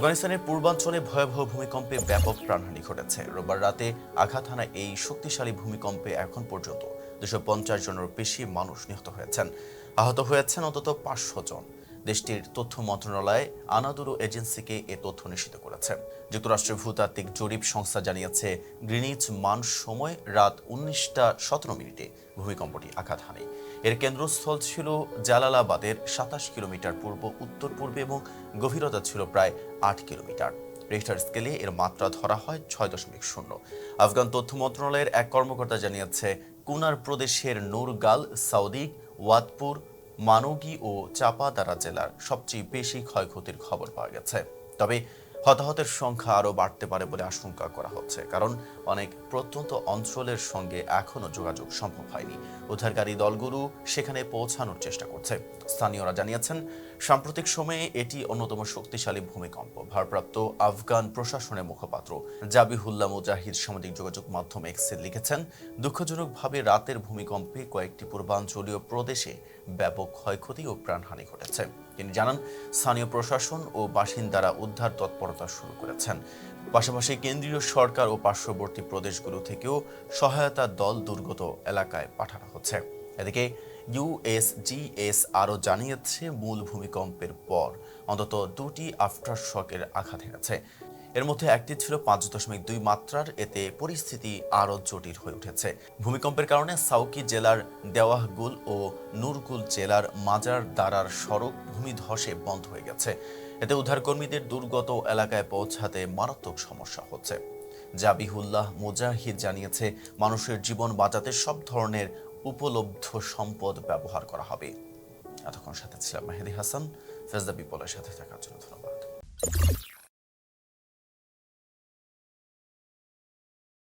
আফগানিস্তানের পূর্বাঞ্চলে ভয়াবহ ভূমিকম্পে ব্যাপক প্রাণহানি ঘটেছে। রোববার রাতে আঘাত হানা এই শক্তিশালী ভূমিকম্পে এখন পর্যন্ত দুশো পঞ্চাশ জনের বেশি মানুষ নিহত হয়েছেন। আহত হয়েছেন অন্তত পাঁচশো জন। দেশটির তথ্য মন্ত্রণালয় আনাদুরু এজেন্সিকে এ তথ্য নিশ্চিত করেছে। যুক্তরাষ্ট্রের ভূতাত্ত্বিক জরিপ সংস্থা জানিয়েছে, গ্রিনিচ মান সময় রাত উনিশটা সতেরো মিনিটে ভূমিকম্পটি আঘাত হানে। এর কেন্দ্রস্থল ছিল জালালাবাদের সাতাশ কিলোমিটার পূর্ব, উত্তর পূর্বে এবং গভীরতা ছিল প্রায় আট কিলোমিটার। রিক্টার স্কেলে এর মাত্রা ধরা হয় ছয় দশমিক শূন্য। আফগান তথ্য মন্ত্রণালয়ের এক কর্মকর্তা জানিয়েছে, কুনার প্রদেশের নুরগাল, সাউদিক ওয়াদপুর মানগি ও চাপাদারা জেলার সবচেয়ে বেশি ক্ষয়ক্ষতির খবর পাওয়া গেছে। তবে হতাহতের সংখ্যা আরও বাড়তে পারে বলে আশঙ্কা করা হচ্ছে, কারণ অনেক প্রত্যন্ত অঞ্চলের সঙ্গে এখনও যোগাযোগ সম্ভব হয়নি। উদ্ধারকারী দলগুলো সেখানে পৌঁছানোর চেষ্টা করছে। স্থানীয়রা জানিয়েছেন, সাম্প্রতিক সময়ে এটি অন্যতম শক্তিশালী ভূমিকম্প। ভারপ্রাপ্ত আফগান প্রশাসনের মুখপাত্র জাবিহুল্লাহ মুজাহিদ সামাজিক যোগাযোগ মাধ্যম এক্সে লিখেছেন, দুঃখজনকভাবে রাতের ভূমিকম্পে কয়েকটি পূর্বাঞ্চলীয় প্রদেশে ব্যাপক ক্ষয়ক্ষতি ও প্রাণহানি ঘটেছে। তিনি জানান, স্থানীয় প্রশাসন ও বাসিন্দারা উদ্ধার তৎপরতা শুরু করেছেন। পাশাপাশি কেন্দ্রীয় সরকার ও পার্শ্ববর্তী প্রদেশগুলো থেকেও সহায়তা দল দুর্গত এলাকায় পাঠানো হচ্ছে। এদিকে ইউএসজিএস আরও জানিয়েছে, মূল ভূমিকম্পের পর অন্তত দুটি আফটার শকের আঘাত হেনেছে এর মধ্যে একটি ছিল পাঁচ দশমিক দুই মাত্রার, এতে পরিস্থিতি আরও জটিল হয়ে উঠেছে। ভূমিকম্পের কারণে সাউকি জেলার দেওয়াহগুল ও নুরগুল জেলার মাজার দারার সড়ক ভূমিধসে বন্ধ হয়ে গেছে। এতে উদ্ধারকর্মীদের দুর্গত এলাকায় পৌঁছাতে মারাত্মক সমস্যা হচ্ছে। জাবিহুল্লাহ মুজাহিদ জানিয়েছে, মানুষের জীবন বাঁচাতে সব ধরনের উপলব্ধ সম্পদ ব্যবহার করা হবে। এতক্ষণ সাথে ছিলাম মেহেদি হাসান ফেজদা বিপলের সাথে থাকার জন্য ধন্যবাদ।